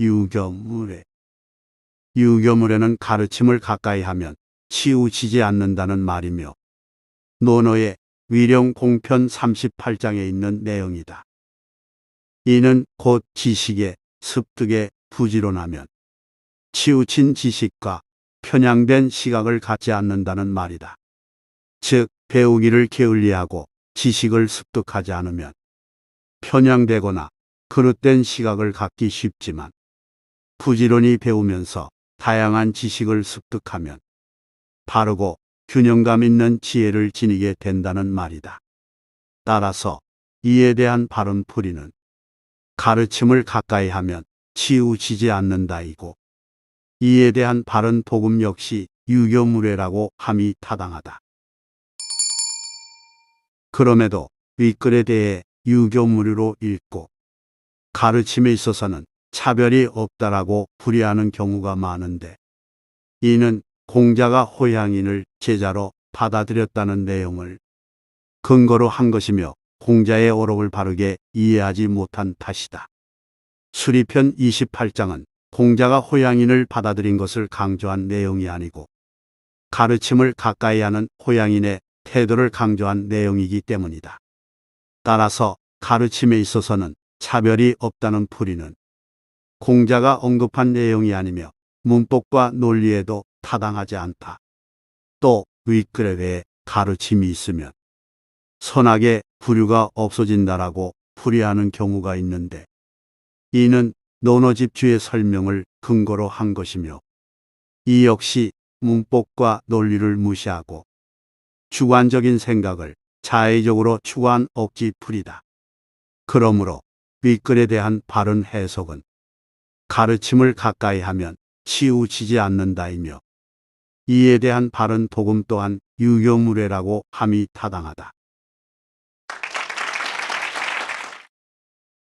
유교무례. 유교무례는 가르침을 가까이 하면 치우치지 않는다는 말이며 논어의 위령 공편 38장에 있는 내용이다. 이는 곧 지식의 습득에 부지런하면 치우친 지식과 편향된 시각을 갖지 않는다는 말이다. 즉, 배우기를 게을리하고 지식을 습득하지 않으면 편향되거나 그릇된 시각을 갖기 쉽지만 부지런히 배우면서 다양한 지식을 습득하면 바르고 균형감 있는 지혜를 지니게 된다는 말이다. 따라서 이에 대한 바른 풀이는 가르침을 가까이 하면 치우치지 않는다이고 이에 대한 바른 복음 역시 유교무례라고 함이 타당하다. 그럼에도 윗글에 대해 유교무례로 읽고 가르침에 있어서는 차별이 없다라고 불의하는 경우가 많은데 이는 공자가 호양인을 제자로 받아들였다는 내용을 근거로 한 것이며 공자의 어록을 바르게 이해하지 못한 탓이다. 수리편 28장은 공자가 호양인을 받아들인 것을 강조한 내용이 아니고 가르침을 가까이 하는 호양인의 태도를 강조한 내용이기 때문이다. 따라서 가르침에 있어서는 차별이 없다는 풀이는 공자가 언급한 내용이 아니며 문법과 논리에도 타당하지 않다. 또 윗글에 외에 가르침이 있으면 선악의 부류가 없어진다라고 풀이하는 경우가 있는데 이는 논어집주의 설명을 근거로 한 것이며 이 역시 문법과 논리를 무시하고 주관적인 생각을 자의적으로 추구한 억지 풀이다. 그러므로 윗글에 대한 바른 해석은 가르침을 가까이 하면 치우치지 않는다이며 이에 대한 바른 복음 또한 유교무례라고 함이 타당하다.